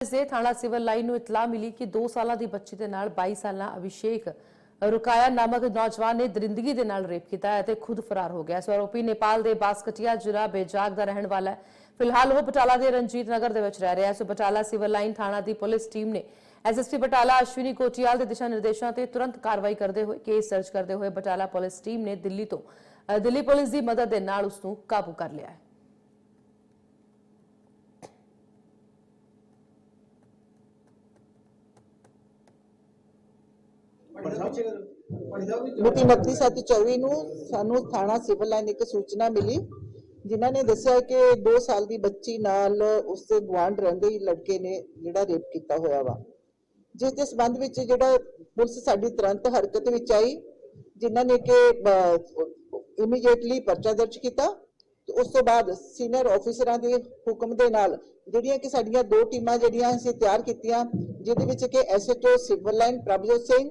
ਦੇ ਥਾਣਾ civil line ਨੂੰ ਇਤਲਾਹ ਮਿਲੀ ਕਿ 2 ਸਾਲਾਂ ਦੀ ਬੱਚੀ ਦੇ ਨਾਲ 22 ਸਾਲਾਂ ਅਭਿਸ਼ੇਕ ਰੁਕਾਇਆ ਨਾਮਕ ਨੌਜਵਾਨ ਨੇ ਦਰਿੰਦਗੀ ਦੇ ਨਾਲ ਰੇਪ ਕੀਤਾ ਹੈ ਖੁਦ ਫਰਾਰ ਹੋ ਗਿਆ ਇਸ ਆਰੋਪੀ ਨੇਪਾਲ ਦੇ ਬਾਸਕਟਿਆ ਜ਼ਿਲ੍ਹਾ ਬੇਜਾਗ ਦਾ ਰਹਿਣ ਵਾਲਾ ਹੈ। ਫਿਲਹਾਲ ਉਹ ਬਟਾਲਾ ਦੇ ਰਣਜੀਤ ਨਗਰ ਦੇ ਵਿੱਚ ਰਹਿ ਰਿਹਾ ਹੈ। ਸੋ ਬਟਾਲਾ ਸਿਵਲ ਲਾਈਨ ਥਾਣਾ ਦੀ ਪੁਲਿਸ ਟੀਮ ਨੇ ਐਸਐਸਪੀ ਬਟਾਲਾ ਅਸ਼ਵਿਨੀ ਕੋਟਿਆਲ ਦੇ ਦਿਸ਼ਾ ਨਿਰਦੇਸ਼ਾਂ ਤੇ ਤੁਰੰਤ ਕਾਰਵਾਈ ਕਰਦੇ ਹੋਏ ਕੇਸ ਦਰਜ ਕਰਦੇ ਹੋਏ ਬਟਾਲਾ ਪੁਲਿਸ ਟੀਮ ਨੇ ਦਿੱਲੀ ਤੋਂ ਦਿੱਲੀ ਪੁਲਿਸ ਦੀ ਮਦਦ ਦੇ ਨਾਲ ਉਸ ਨੂੰ ਕਾਬੂ ਕਰ ਲਿਆ ਹੈ। ਮਿਤੀ 29/7/24 ਨੂੰ ਸਾਨੂੰ ਥਾਣਾ ਸਿਵਲ ਲਾਈਨ ਇੱਕ ਸੂਚਨਾ ਮਿਲੀ, ਜਿਨ੍ਹਾਂ ਨੇ ਦੱਸਿਆ ਕਿ 2 ਸਾਲ ਦੀ ਬੱਚੀ ਨਾਲ ਉਸਦੇ ਗੁਆਂਢ ਰਹਿੰਦੇ ਹੀ ਲੜਕੇ ਨੇ ਜਿਹੜਾ ਰੇਪ ਕੀਤਾ ਹੋਇਆ ਵਾ। ਜਿਸ ਦੇ ਸਬੰਧ ਵਿੱਚ ਜਿਹੜਾ ਪੁਲਿਸ ਸਾਡੀ ਤੁਰੰਤ ਹਰਕਤ ਵਿੱਚ ਆਈ, ਜਿਨ੍ਹਾਂ ਨੇ ਕਿ ਇਮੀਡੀਏਟਲੀ ਪਰਚਾ ਦਰਜ ਕੀਤਾ। ਤੇ ਉਸ ਤੋਂ ਬਾਅਦ ਸੀਨੀਅਰ ਆਫੀਸਰਾਂ ਦੇ ਹੁਕਮ ਦੇ ਨਾਲ ਜਿਹੜੀਆਂ ਕਿ ਸਾਡੀਆਂ ਦੋ ਟੀਮਾਂ ਜਿਹੜੀਆਂ ਅਸੀਂ ਤਿਆਰ ਕੀਤੀਆਂ, ਜਿਹਦੇ ਵਿੱਚ ਕਿ SHO civil line Prabhjot Singh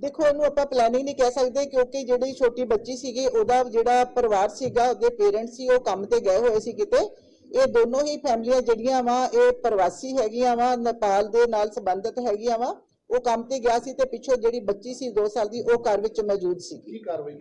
ਦੇਖੋ ਇਹਨੂੰ ਆਪਾਂ ਪਲੈਨਿੰਗ ਨਹੀਂ ਕਹਿ ਸਕਦੇ ਕਿਉਂਕਿ ਜਿਹੜੀ ਛੋਟੀ ਬੱਚੀ ਸੀਗੀ, ਉਹਦਾ ਜਿਹੜਾ ਪਰਿਵਾਰ ਸੀਗਾ, ਉਹਦੇ ਪੇਰੈਂਟਸ ਸੀ, ਉਹ ਕੰਮ ਤੇ ਗਏ ਹੋਏ ਸੀ ਕਿਤੇ। ਇਹ ਦੋਨੋਂ ਹੀ ਫੈਮਲੀਆਂ ਜਿਹੜੀਆਂ ਵਾ, ਇਹ ਪ੍ਰਵਾਸੀ ਹੈਗੀਆਂ ਵਾ, ਨੇਪਾਲ ਦੇ ਨਾਲ ਸੰਬੰਧਿਤ ਹੈਗੀਆਂ ਵਾ। ਉਹ ਕੰਮ ਤੇ ਗਿਆ ਸੀ ਤੇ ਪਿੱਛੋਂ ਜਿਹੜੀ ਬੱਚੀ ਸੀ 2 ਸਾਲ ਦੀ, ਉਹ ਘਰ ਵਿੱਚ ਮੌਜੂਦ ਸੀ ਕੀ ਕਾਰਵਾਈ?